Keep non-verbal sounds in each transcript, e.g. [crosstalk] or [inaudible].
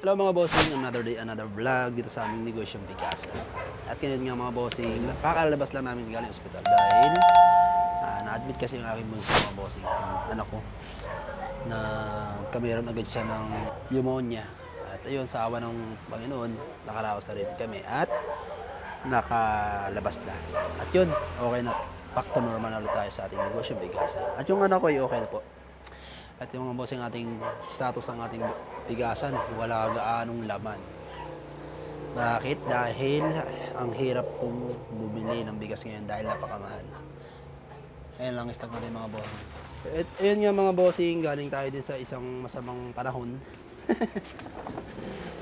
Hello mga bossing, another day, another vlog dito sa aming negosyong Bigasa. At ngayon nga mga bossing, kakalabas lang namin galing ospital dahil ah, na-admit kasi yung aking bunso mga bossing, yung anak ko, na kameron agad siya ng pneumonia. At ayun, sa awa ng Panginoon, nakaraos na rin kami at nakalabas na. At yun, okay na. Back to normal na ulit tayo sa ating negosyo Bigasa. At yung anak ko ay okay na po. At yung mga bossing ating status ng ating bigasan, wala gaanong laman. Bakit? Dahil ang hirap pong bumili ng bigas ngayon dahil napakamahal. Ayan lang stock natin mga bossing. At ayun nga mga bossing, galing tayo din sa isang masamang panahon. [laughs]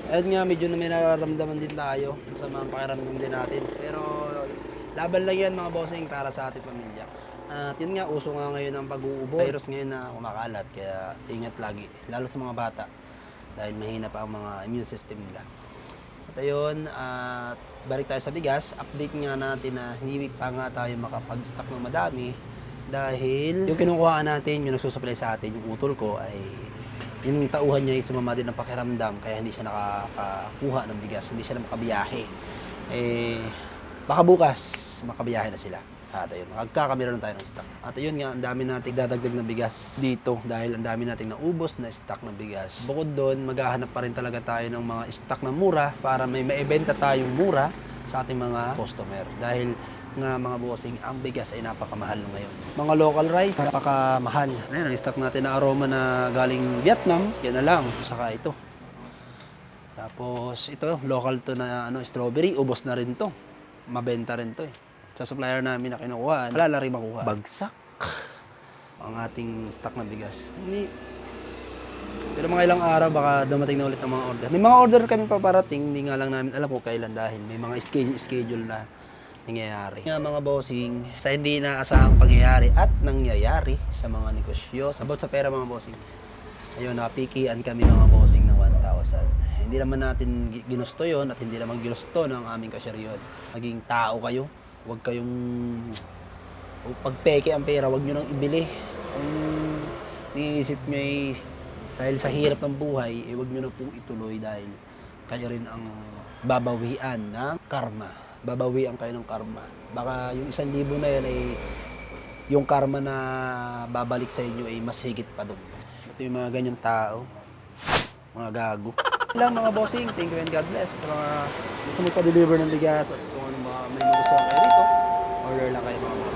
Ayun nga, medyo na may nararamdaman din tayo sa mga pakiramdam din natin. Pero laban lang yan mga bossing para sa ating pamilya. At yun nga, uso nga ngayon ang pag-uubo. Virus ngayon na kumakalat, kaya ingat lagi. Lalo sa mga bata. Dahil mahina pa ang mga immune system nila. At ayun, at balik tayo sa bigas. Update nga natin na hindi pa nga tayo makapag-stock ng madami. Dahil yung kinukuha natin, yung nagsusupply sa atin, yung utol ko ay yung tauhan niya ay sumama din ng pakiramdam kaya hindi siya nakakakuha ng bigas, hindi siya na makabiyahe. Eh, baka bukas makabiyahe na sila. At ayun, magkakamera na tayo ng stock. At ayun nga, ang dami nating dadagdag na bigas dito dahil ang dami nating naubos na stock ng bigas. Bukod doon, maghahanap pa rin talaga tayo ng mga stock na mura para may maibenta tayong mura sa ating mga customer. Dahil nga mga bossing, ang bigas ay napakamahal ngayon. Mga local rice, napakamahal. Ayan, ang stock natin na aroma na galing Vietnam, yan na lang. Saka ito. Tapos ito, local to na ano, strawberry, ubos na rin to. Mabenta rin to eh. Sa supplier namin na kinukuha, wala na rin makuha. Bagsak ang ating stock na bigas. Hindi, pero mga ilang araw baka dumating na ulit ang mga order. May mga order kami paparating, hindi nga lang namin alam kung kailan dahil may mga schedule, schedule na nangyayari. Nga mga bossing, sa hindi inaasahang pangyayari at nangyayari sa mga negosyo, sabot sa pera mga bossing. Ayun, napikian kami mga bossing ng 1,000. Hindi naman natin gi- ginusto yon at hindi naman ginusto ng aming cashier yun. Maging tao kayo, huwag kayong o pagpeke ang pera, huwag nyo nang ibili. Kung niisip nyo ay dahil sa hirap ng buhay, eh, huwag nyo na pong ituloy dahil kayo rin ang babawian ng karma. Babawian kayo ng karma. Baka yung isang libo na yan ay yung karma na babalik sa inyo ay mas higit pa doon. Ito yung mga ganyang tao. Mga gago. [laughs] lang mga bossing. Thank you and God bless. Sa mga gusto mo pa-deliver ng bigas at kung may magustuhan kayo dito, order lang kayo mga